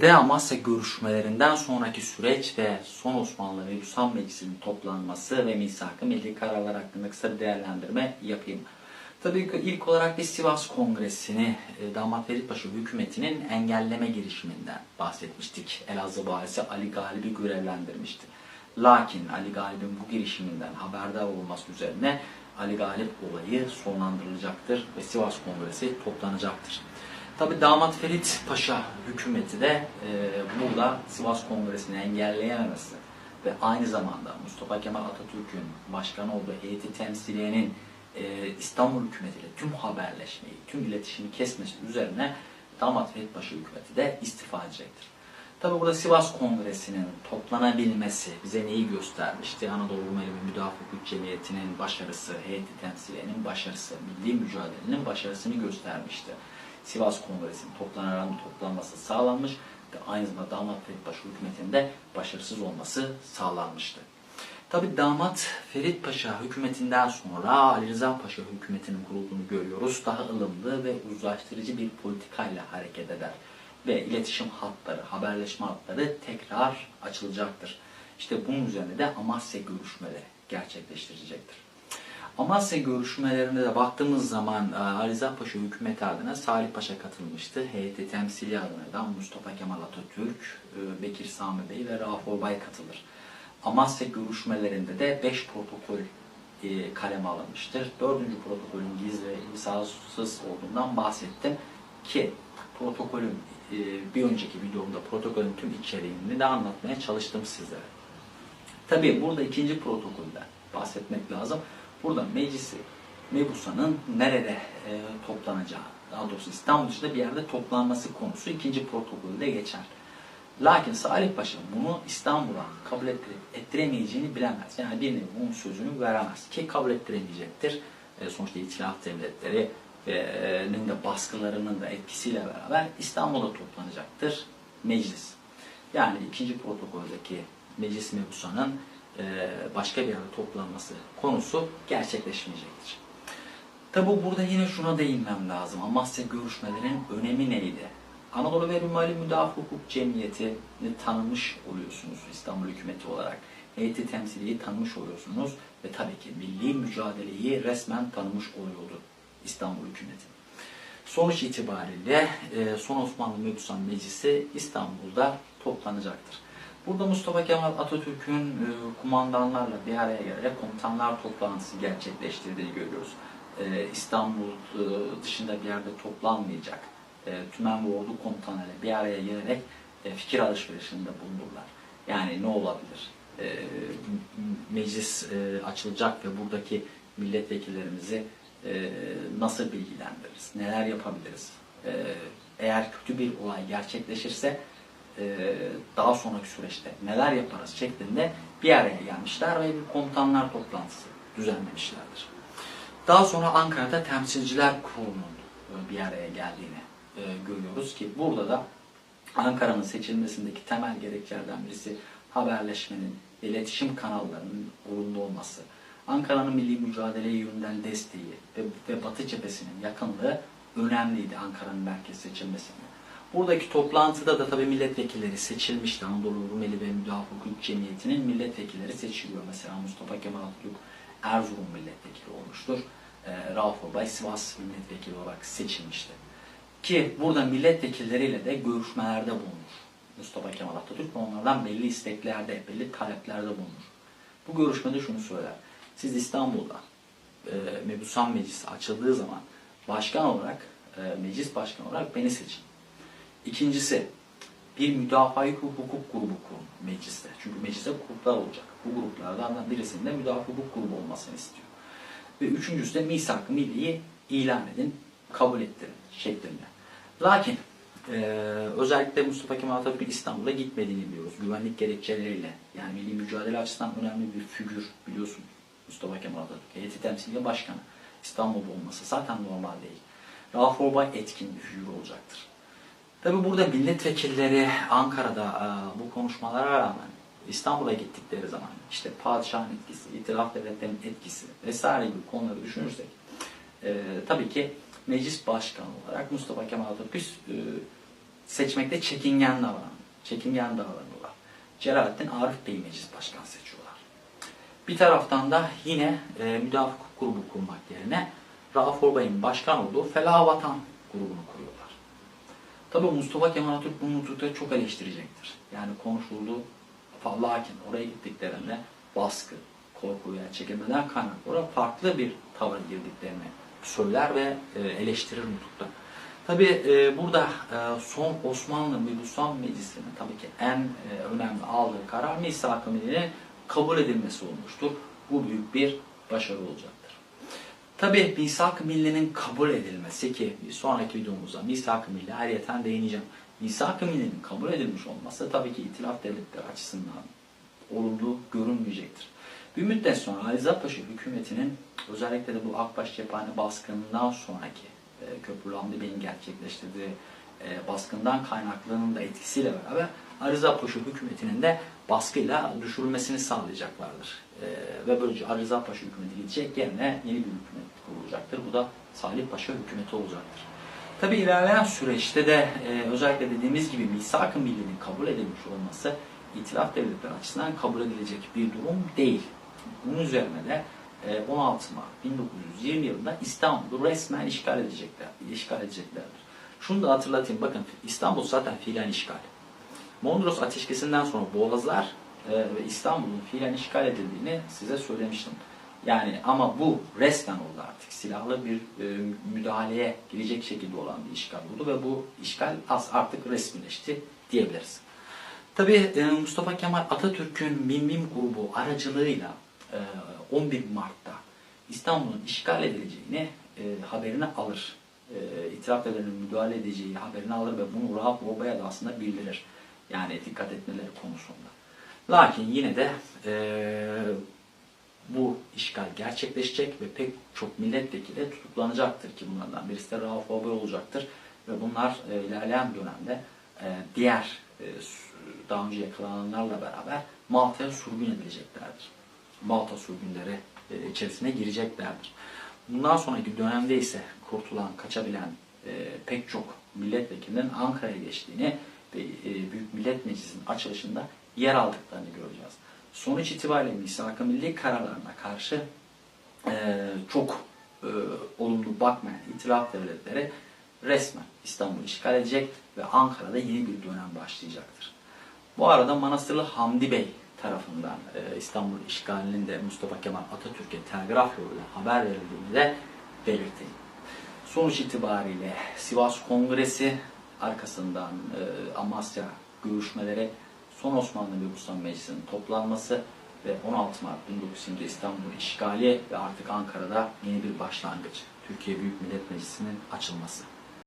De Amasya görüşmelerinden sonraki süreç ve son Osmanlı Mebusan Meclisi'nin toplanması ve misak-ı milli kararlar hakkında kısa bir değerlendirme yapayım. Tabii ki ilk olarak bir Sivas Kongresi'ni e, Damat Ferit Paşa hükümetinin engelleme girişiminden bahsetmiştik. Elazığ valisi Ali Galip'i görevlendirmişti. Lakin Ali Galip'in bu girişiminden haberdar olması üzerine Ali Galip olayı sonlandırılacaktır ve Sivas Kongresi toplanacaktır. Tabi Damat Ferit Paşa hükümeti de e, burada Sivas Kongresi'ni engelleyememesi ve aynı zamanda Mustafa Kemal Atatürk'ün başkanı olduğu heyeti temsiliyenin e, İstanbul hükümetiyle tüm haberleşmeyi, tüm iletişimi kesmesi üzerine Damat Ferit Paşa hükümeti de istifa edecektir. Tabi burada Sivas Kongresi'nin toplanabilmesi bize neyi göstermişti? Anadolu Rumeli Müdafaa Hukuk Cemiyeti'nin başarısı, heyeti temsiliyenin başarısı, milli mücadelenin başarısını göstermişti. Sivas Kongresi'nin toplanarak toplanması sağlanmış ve aynı zamanda Damat Ferit Paşa hükümetinde başarısız olması sağlanmıştı. Tabi Damat Ferit Paşa hükümetinden sonra Ali Rıza Paşa hükümetinin kurulduğunu görüyoruz. Daha ılımlı ve uzlaştırıcı bir politikayla hareket eder. Ve iletişim hatları, haberleşme hatları tekrar açılacaktır. İşte bunun üzerine de Amasya görüşmeleri gerçekleştirecektir. Amasya görüşmelerine de baktığımız zaman e, Ali Paşa hükümeti adına Salih Paşa katılmıştı. Heyeti temsili adına da Mustafa Kemal Atatürk, e, Bekir Sami Bey ve Rauf Orbay katılır. Amasya görüşmelerinde de 5 protokol e, kaleme alınmıştır. Dördüncü protokolün gizli ve imzasız olduğundan bahsettim ki protokolün bir önceki videomda protokolün tüm içeriğini de anlatmaya çalıştım sizlere. Tabii burada ikinci protokolden bahsetmek lazım. Burada meclisi Mebusa'nın nerede e, toplanacağı, daha doğrusu İstanbul dışında bir yerde toplanması konusu ikinci protokolde geçer. Lakin Salih Paşa bunu İstanbul'a kabul ettirip ettiremeyeceğini bilemez. Yani bir nevi bunun sözünü veremez ki kabul ettiremeyecektir. E, sonuçta İtilaf Devletleri'nin de baskılarının da etkisiyle beraber İstanbul'da toplanacaktır meclis. Yani ikinci protokoldeki meclis mebusa'nın başka bir yerde toplanması konusu gerçekleşmeyecektir. Tabi burada yine şuna değinmem lazım. Amasya görüşmelerin önemi neydi? Anadolu ve Rumeli Müdafaa Hukuk Cemiyeti'ni tanımış oluyorsunuz İstanbul hükümeti olarak. Heyeti temsiliyi tanımış oluyorsunuz ve tabii ki milli mücadeleyi resmen tanımış oluyordu İstanbul hükümeti. Sonuç itibariyle e, son Osmanlı Mebusan Meclisi İstanbul'da toplanacaktır. Burada Mustafa Kemal Atatürk'ün e, kumandanlarla bir araya gelerek komutanlar toplantısı gerçekleştirdiğini görüyoruz. E, İstanbul e, dışında bir yerde toplanmayacak tümen ve ordu komutanları bir araya gelerek fikir alışverişinde bulunurlar. Yani ne olabilir? Meclis açılacak ve buradaki milletvekillerimizi nasıl bilgilendiririz? Neler yapabiliriz? Eğer kötü bir olay gerçekleşirse daha sonraki süreçte neler yaparız şeklinde bir araya gelmişler ve bir komutanlar toplantısı düzenlemişlerdir. Daha sonra Ankara'da Temsilciler Kurulu'nun e, bir araya geldiğini e, görüyoruz ki burada da Ankara'nın seçilmesindeki temel gerekçelerden birisi haberleşmenin, iletişim kanallarının olumlu olması, Ankara'nın milli mücadele yönünden desteği ve, ve Batı cephesinin yakınlığı önemliydi Ankara'nın merkez seçilmesinde. Buradaki toplantıda da tabii milletvekilleri seçilmişti. Anadolu Rumeli ve Müdafaa Hukuk Cemiyeti'nin milletvekilleri seçiliyor. Mesela Mustafa Kemal Atatürk Erzurum milletvekili olmuştur. E, Rauf Orbay Sivas milletvekili olarak seçilmişti. Ki burada milletvekilleriyle de görüşmelerde bulunur. Mustafa Kemal Atatürk onlardan belli isteklerde, belli taleplerde bulunur. Bu görüşmede şunu söyler. Siz İstanbul'da e, Mebusan Meclisi açıldığı zaman başkan olarak, e, meclis başkanı olarak beni seçin. İkincisi, bir müdafaa hukuk grubu kurun mecliste. Çünkü mecliste gruplar olacak. Bu gruplardan birisinde müdafaa hukuk grubu olmasını istiyor. Ve üçüncüsü de misak-ı milliyi ilan edin, kabul ettirin şeklinde. Lakin e, özellikle Mustafa Kemal Atatürk'ün İstanbul'a gitmediğini biliyoruz. Güvenlik gerekçeleriyle. Yani milli mücadele açısından önemli bir figür biliyorsun Mustafa Kemal Atatürk. Heyeti temsiliye başkanı. İstanbul'da olması zaten normal değil. Rauf Orbay etkin bir figür olacaktır. Tabi burada milletvekilleri Ankara'da e, bu konuşmalara rağmen İstanbul'a gittikleri zaman işte padişahın etkisi, itilaf devletlerinin etkisi vesaire gibi konuları düşünürsek e, tabii ki meclis başkanı olarak Mustafa Kemal Atatürk e, seçmekte çekingen davranıyorlar. Çekingen davranıyorlar. Celalettin Arif Bey meclis başkanı seçiyorlar. Bir taraftan da yine e, müdafaa hukuk grubu kurmak yerine Rauf Orbay'ın başkan olduğu Felah Vatan grubunu kuruyorlar. Tabii Mustafa Kemal Atatürk bu mutlulukta çok eleştirecektir. Yani konuşulduğu lakin oraya gittiklerinde baskı, korku veya çekilmeden kaynaklı olarak farklı bir tavır girdiklerini söyler ve e, eleştirir mutlulukta. Tabii e, burada e, son Osmanlı Mebusan Meclisi'nin tabii ki en önemli aldığı karar Misak-ı kabul edilmesi olmuştur. Bu büyük bir başarı olacaktır. Tabii Misak-ı Milli'nin kabul edilmesi ki sonraki videomuzda Misak-ı Milli ayrıyeten değineceğim. Misak-ı Milli'nin kabul edilmiş olması tabii ki itilaf devletleri açısından olumlu görünmeyecektir. Bir müddet sonra Ali Rıza Paşa hükümetinin özellikle de bu Akbaş cephane baskınından sonraki e, Köprülü Hamdi Bey'in gerçekleştirdiği e, baskından kaynaklılığının da etkisiyle beraber Ali Rıza Paşa hükümetinin de baskıyla düşürülmesini sağlayacaklardır. E, ve böylece Ali Paşa hükümeti gidecek yerine yeni bir hükümet kurulacaktır. Bu da Salih Paşa hükümeti olacaktır. Tabi ilerleyen süreçte de e, özellikle dediğimiz gibi misak-ı millinin kabul edilmiş olması itilaf devletleri açısından kabul edilecek bir durum değil. Bunun üzerine de e, 16 Mart 1920 yılında İstanbul'u resmen işgal edecekler, işgal edeceklerdir. Şunu da hatırlatayım bakın İstanbul zaten fiilen işgal. Mondros ateşkesinden sonra Boğazlar e, ve İstanbul'un fiilen işgal edildiğini size söylemiştim. Yani ama bu resmen oldu artık. Silahlı bir e, müdahaleye girecek şekilde olan bir işgal oldu ve bu işgal az artık resmileşti diyebiliriz. Tabii e, Mustafa Kemal Atatürk'ün Mimim grubu aracılığıyla e, 11 Mart'ta İstanbul'un işgal edileceğini e, haberini alır. E, itiraf ederinin müdahale edeceği haberini alır ve bunu Rahat Orbay'a da aslında bildirir. Yani dikkat etmeleri konusunda. Lakin yine de e, bu işgal gerçekleşecek ve pek çok milletvekili tutuklanacaktır ki bunlardan birisi de Rauf Orbay olacaktır. Ve bunlar e, ilerleyen dönemde e, diğer e, daha önce yakalananlarla beraber Malta'ya sürgün edileceklerdir. Malta sürgünleri e, içerisine gireceklerdir. Bundan sonraki dönemde ise kurtulan, kaçabilen e, pek çok milletvekilinin Ankara'ya geçtiğini Büyük Millet Meclisi'nin açılışında yer aldıklarını göreceğiz. Sonuç itibariyle misak-ı milli kararlarına karşı e, çok e, olumlu bakmayan itilaf devletleri resmen İstanbul'u işgal edecek ve Ankara'da yeni bir dönem başlayacaktır. Bu arada Manastırlı Hamdi Bey tarafından e, İstanbul işgalinin de Mustafa Kemal Atatürk'e telgraf yoluyla haber verildiğini de belirteyim. Sonuç itibariyle Sivas Kongresi arkasından e, Amasya görüşmeleri son Osmanlı Mebusan Meclisi'nin toplanması ve 16 Mart 1920'de İstanbul işgali ve artık Ankara'da yeni bir başlangıç. Türkiye Büyük Millet Meclisi'nin açılması.